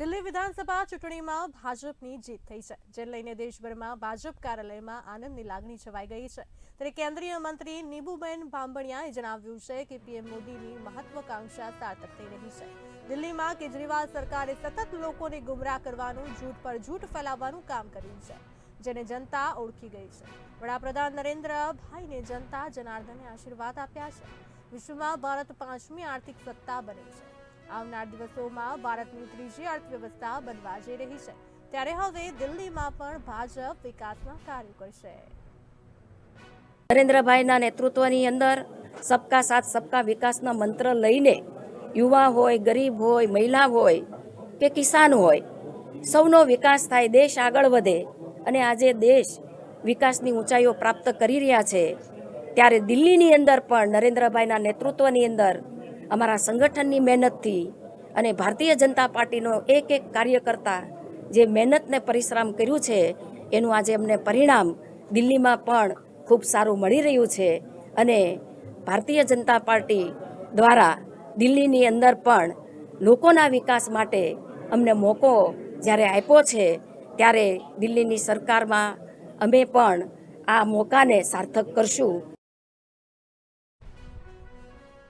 દિલ્હી વિધાનસભા ચૂંટણીમાં ભાજપની જીત થઈ છે, જે લઈને દેશભરમાં ભાજપ કાર્યાલયમાં આનંદની લાગણી છવાઈ ગઈ છે. ત્યારે કેન્દ્રીય મંત્રી નીબુબેન ભાંબણિયાએ જણાવ્યું છે કે પીએમ મોદીની મહત્વાકાંક્ષા સાર્થક થઈ રહી છે. દિલ્હીમાં કેજરીવાલ સરકારે સતત લોકોને ગુમરાહ કરવાનું, જૂઠ પર જૂઠ ફેલાવવાનું કામ કર્યું છે, જેને જનતા ઓળખી ગઈ છે. વડાપ્રધાન નરેન્દ્રભાઈને જનતા જનાર્દને આશીર્વાદ આપ્યા છે. વિશ્વમાં ભારત પાંચમી આર્થિક સત્તા બની છે. આવનાર દિવસોમાં ભારતની ત્રીજી અર્થવ્યવસ્થા બનવા જઈ રહી છે. ત્યારે હવે દિલ્હીમાં પણ ભાજપ વિકાસના કાર્યો કરશે. નરેન્દ્રભાઈના નેતૃત્વની અંદર સબકા સાથ, સબકા વિકાસના મંત્ર લઈને યુવા હોય, ગરીબ હોય, મહિલા હોય કે કિસાન હોય, સૌનો વિકાસ થાય, દેશ આગળ વધે અને આજે દેશ વિકાસની ઊંચાઈઓ પ્રાપ્ત કરી રહ્યા છે, ત્યારે દિલ્હીની અંદર પણ નરેન્દ્રભાઈના નેતૃત્વની અંદર અમારા સંગઠનની મહેનતથી અને ભારતીય જનતા પાર્ટીનો એક એક કાર્યકર્તા જે મહેનતને પરિશ્રમ કર્યું છે, એનું આજે અમને પરિણામ દિલ્હીમાં પણ ખૂબ સારું મળી રહ્યું છે. અને ભારતીય જનતા પાર્ટી દ્વારા દિલ્હીની અંદર પણ લોકોના વિકાસ માટે અમને મોકો જ્યારે આપ્યો છે, ત્યારે દિલ્હીની સરકારમાં અમે પણ આ મોકાને સાર્થક કરશું.